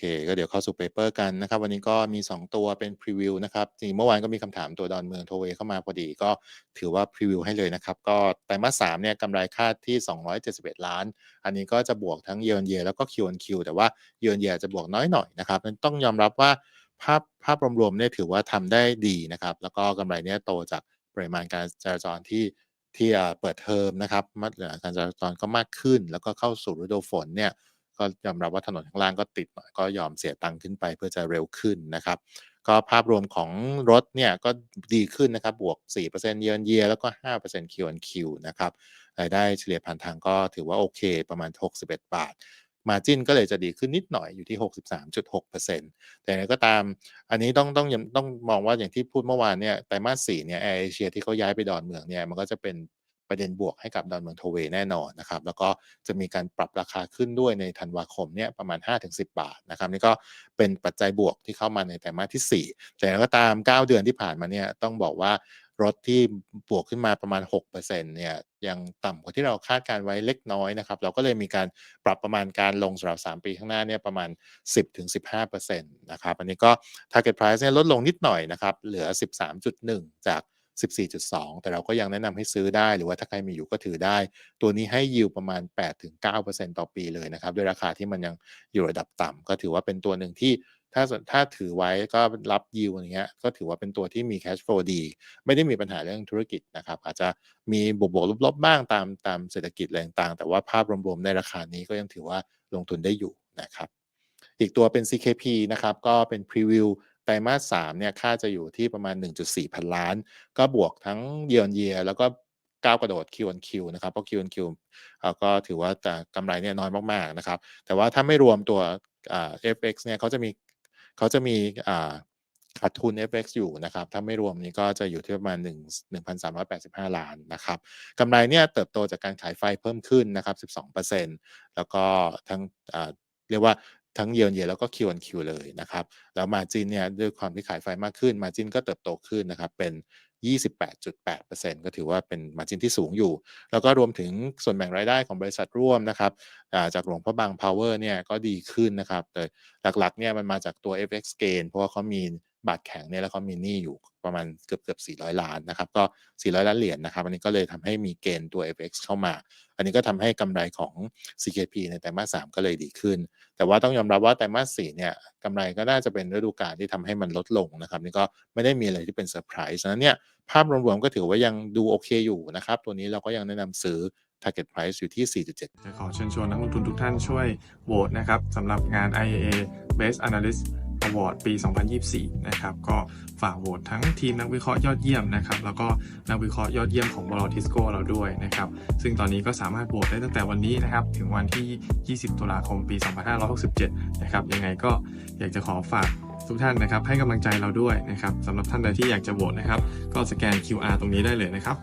เคก็เดี๋ยวเข้าสู่เปเปอร์กันนะครับ วันนี้ก็มี 2 ตัวเป็นพรีวิวนะครับจริงเมื่อวานก็มีคำถามตัวดอนเมืองโทเวเข้ามาพอดีก็ถือว่าพรีวิวให้เลยนะครับ ก็ไตรมาส3เนี่ยกำไรคาดที่ 271 ล้าน อันนี้ก็จะบวกทั้ง year on year แล้วก็ Q on Q แต่ว่า year on year จะบวกน้อยหน่อยนะครับต้องยอมรับว่าภาพภาพรวมๆเนี่ยถือว่าทำได้ดีนะครับ แล้วก็กำไรเนี่ยโตจากปริมาณการจราจรที่ที่เปิดเทอมนะครับมาตรฐานการจราจรก็มากขึ้น แล้วก็เข้าสู่ฤดูฝนเนี่ย ก็ยอมรับว่าถนนข้างล่างก็ติดก็ยอมเสียตังค์ขึ้นไปเพื่อจะเร็วขึ้นนะครับ ก็ภาพรวมของรถเนี่ยก็ดีขึ้นนะครับ บวก4% year on year แล้วก็ 5% Q on Q นะครับรายได้เฉลี่ยผ่านทางก็ถือว่าโอเค ประมาณ 61 บาท Margin ก็เลยจะดีขึ้นนิดหน่อยอยู่ที่ 63.6%แต่ไก็ตามอันนี้ต้องต้องยังต้องมองว่าอย่างที่พูดเมื่อวานเนี่ยไตรมาส4เนี่ยแอร์เอเชียที่เขาย้ายไปดอนเมืองเนี่ยมันก็จะเป็น ประเด็นบวกให้กับดอนเมืองโทเวแน่นอนนะครับแล้วก็จะมีการปรับราคาขึ้นด้วยในธันวาคมเนี่ยประมาณ 5-10 บาทนะครับนี่ก็เป็นปัจจัยบวกที่เข้ามาในไตรมาสที่ 4 แต่อย่างไรก็ตาม 9 เดือนที่ผ่านมาเนี่ยต้องบอกว่ารถที่บวกขึ้นมาประมาณ 6%เนี่ยยังต่ำกว่าที่เราคาดการไว้เล็กน้อยนะครับ เราก็เลยมีการปรับประมาณการลงสำหรับ 3 ปีข้างหน้าเนี่ยประมาณ 10-15%นะครับอันนี้ก็ target price เนี่ยลดลงนิดหน่อยนะครับเหลือ 13.1 จาก 14.2 แต่เราก็ยังแนะนำให้ซื้อได้ หรือว่าถ้าใครมีอยู่ก็ถือได้ ตัวนี้ให้ yield ประมาณ 8-9%ต่อปีเลยนะครับด้วยราคาที่มันยังอยู่ระดับต่ำก็ถือว่าเป็นตัวหนึ่งที่ถ้าถ้าถือไว้ก็รับ yield อย่างเงี้ยก็ถือว่าเป็นตัวที่มี cash flow ดี ไม่ได้มีปัญหาเรื่องธุรกิจนะครับ อาจจะมีบวกๆลบๆบ้างตามตามเศรษฐกิจอะไรต่าง แต่ว่าภาพรวมๆในราคานี้ก็ยังถือว่าลงทุนได้อยู่นะครับ อีกตัวเป็น CKP นะครับ ก็เป็นพรีวิว รมาส3เนี่ยค่าจะอยู่ที่ประมาณ 1.4 พันล้าน ก็บวกทั้ง year on year แล้วก็ก้าวกระโดด Q on Q นะครับเพราะ Q on Q ก็ถือว่าจะกำไรเนี่ยน้อยมากๆนะครับ แต่ว่าถ้าไม่รวมตัวอ่า FX เนี่ยเขาจะมีเขาจะมีขาดทุน FX อยู่นะครับ ถ้าไม่รวมนี้ก็จะอยู่ที่ประมาณ 1 1,385 ล้านนะครับกำไรเนี่ยเติบโตจากการขายไฟเพิ่มขึ้นนะครับ 12%แล้วก็ทั้งเรียกว่า ทั้ง year on year แล้วก็ Q on Q เลยนะครับ แล้วมาจินเนี่ยด้วยความที่ขายไฟมากขึ้น มาจินก็เติบโตขึ้นนะครับเป็น 28.8%ก็ถือว่าเป็นมาจินที่สูงอยู่ แล้วก็รวมถึงส่วนแบ่งรายได้ของบริษัทร่วมนะครับจากหลวงพระบางพาวเวอร์เนี่ยก็ดีขึ้นนะครับแต่หลักๆเนี่ยมันมาจากตัว FX gain เพราะว่าเขามี บาทแข็งเนี่ยแล้วเขามีหนี้อยู่ประมาณเกือบๆ400 ล้านนะครับ ก็ 400 ล้านเหรียญนะครับ อันนี้ก็เลยทำให้มีเกณฑ์ตัว FX เข้ามา อันนี้ก็ทำให้กำไรของ CKP ในไตรมาส3ก็เลยดีขึ้น แต่ว่าต้องยอมรับว่าไตรมาส4เนี่ยกำไรก็น่าจะเป็นฤดูกาลที่ทำให้มันลดลงนะครับ นี่ก็ไม่ได้มีอะไรที่เป็นเซอร์ไพรส์ฉะนั้นเนี่ยภาพรวมๆก็ถือว่ายังดูโอเคอยู่นะครับ ตัวนี้เราก็ยังแนะนำซื้อ target price อยู่ที่ 4.7 จะขอเชิญชวนนักลงทุนทุกท่านช่วยโหวตนะครับสำหรับงาน IAA Best Analyst Award ปี 2024 นะครับ ก็ฝากโหวตทั้งทีมนักวิเคราะห์ยอดเยี่ยมนะครับ แล้วก็นักวิเคราะห์ยอดเยี่ยมของบลทิสโก้เราด้วยนะครับ ซึ่งตอนนี้ก็สามารถโหวตได้ตั้งแต่วันนี้นะครับ ถึงวันที่ 20 ตุลาคม ปี 2567 นะครับ ยังไงก็อยากจะขอฝากทุกท่านนะครับ ให้กำลังใจเราด้วยนะครับสำหรับท่านใดที่อยากจะโหวตนะครับ ก็สแกน QR ตรงนี้ได้เลยนะครับ